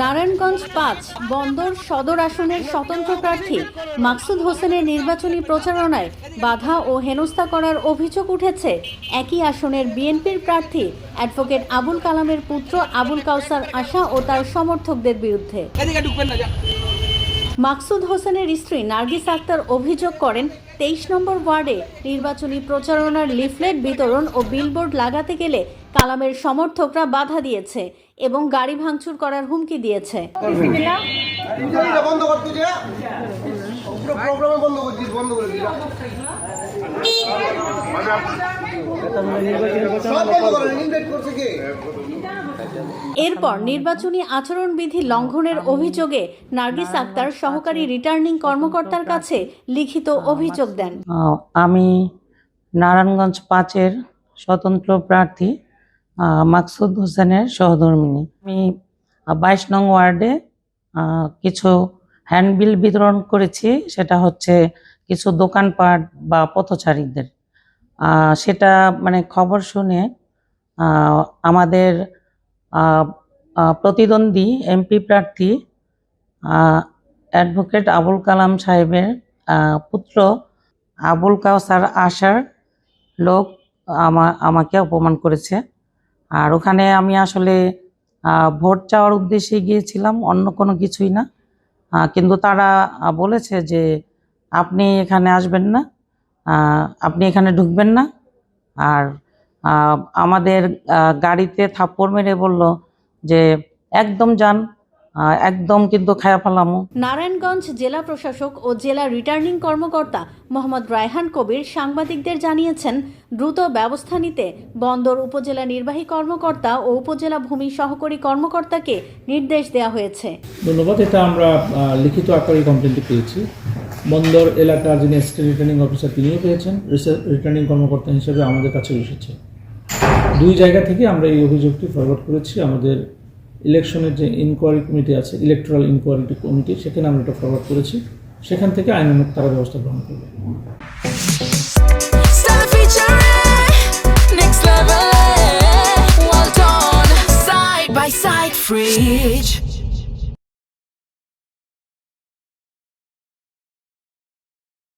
নারায়ণগঞ্জ পাঁচ বন্দর সদর আসনের স্বতন্ত্র প্রার্থী মাকসুদ হোসেনের নির্বাচনী প্রচারণায় বাধা ও হেনস্থা করার অভিযোগ উঠেছে একই আসনের বিএনপির প্রার্থী অ্যাডভোকেট আবুল কালামের পুত্র আবুল কাউসার আশা ও তার সমর্থকদের বিরুদ্ধে। মাকসুদ হোসেনের স্ত্রী নার্গিস আক্তার অভিযোগ করেন তেইশ নম্বর ওয়ার্ডে নির্বাচনী প্রচারণার লিফলেট বিতরণ ও বিলবোর্ড লাগাতে গেলে কালামের সমর্থকরা বাধা দিয়েছে এবং গাড়ি ভাঙচুর করার হুমকি দিয়েছে। এরপর নির্বাচনী আচরণবিধি লঙ্ঘনের অভিযোগে নার্গিস আক্তার সহকারী রিটার্নিং কর্মকর্তার কাছে লিখিত অভিযোগ দেন। আমি নারায়ণগঞ্জ পাঁচের স্বতন্ত্র প্রার্থী। মাকসুদ হোসেনের সহধর্মিনী। আমি বাইশ নং ওয়ার্ডে কিছু হ্যান্ডবিল বিতরণ করেছি, সেটা হচ্ছে কিছু দোকানপাট বা পথচারীদের। সেটা মানে খবর শুনে আমাদের প্রতিদ্বন্দ্বী এমপি প্রার্থী অ্যাডভোকেট আবুল কালাম সাহেবের পুত্র আবুল কাউসার আশার লোক আমা, আমাকে অপমান করেছে। আর ওখানে আমি আসলে ভোট চাওয়ার উদ্দেশ্যে গিয়েছিলাম, অন্য কোনো কিছুই না। কিন্তু তারা বলেছে যে আপনি এখানে আসবেন না আপনি এখানে ঢুকবেন না। আর আমাদের গাড়িতে থাপ্পড় মেরে বলল যে, একদম যান একদম কিন্তু খায়া ফেলামো। নারায়ণগঞ্জ জেলা প্রশাসক ও জেলা রিটার্নিং কর্মকর্তা মোহাম্মদ রায়হান কবির সাংবাদিকদের জানিয়েছেন দ্রুত ব্যবস্থা নিতে বন্দর উপজেলা নির্বাহী কর্মকর্তা ও উপজেলা ভূমি সহকারী কর্মকর্তাকে নির্দেশ দেওয়া হয়েছে। ধন্যবাদ এটা আমরা লিখিত আকারে কমপ্লেনটি পেয়েছি। বন্দর এলাকার যিনি অ্যাসিস্ট্যান্ট রিটার্নিং অফিসার তিনিও পেয়েছেন। রিটার্নিং কর্মকর্তা হিসেবে আমাদের কাছে এসেছে। দুই জায়গা থেকে আমরা এই অভিযোগটি ফরওয়ার্ড করেছি। আমাদের ইলেকশনের যে ইনকোয়ারি কমিটি আছে ইলেকট্রাল ইনকোয়ারি কমিটি সেখানে আমরা এটা ফরওয়ার্ড করেছি সেখান থেকে আইনানুক তারা ব্যবস্থা গ্রহণ করবে fridge.